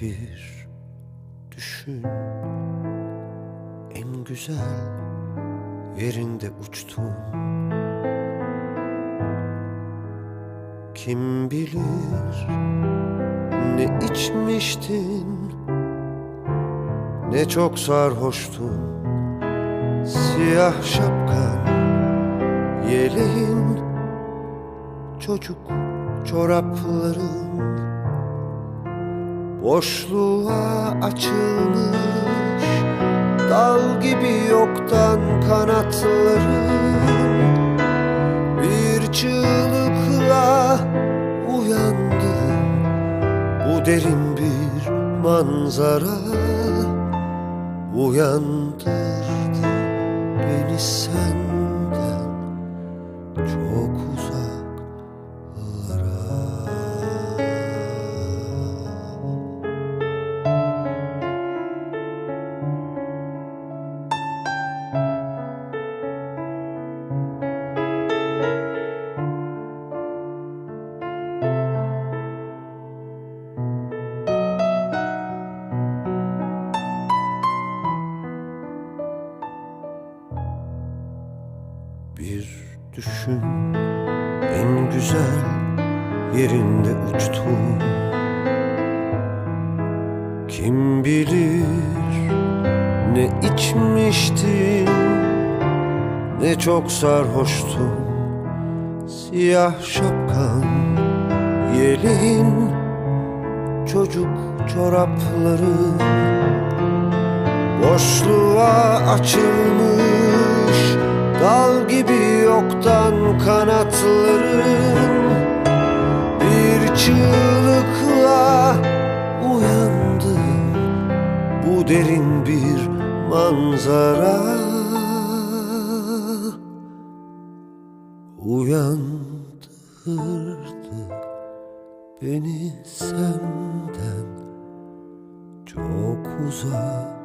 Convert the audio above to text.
Bir düşün. En güzel yerinde uçtun. Kim bilir ne içmiştin Ne çok sarhoştun. Siyah şapkan Yeleğin Çocuk çorapların Boşluğa açılmış Dal gibi yoktan kanatların Bir çığlıkla uyandım Bu derin bir manzara Uyandırdı beni senden. Çok uzaklara düşün. En güzel yerinde uçtun Kim bilir ne içmiştin Ne çok sarhoştun Siyah şapkan Yeleğin Çocuk çorapların Boşluğa açılmış Dal gibi yoktan kanatların Bir çığlıkla uyandım Bu derin bir manzara Uyandırdı beni senden. Çok uzak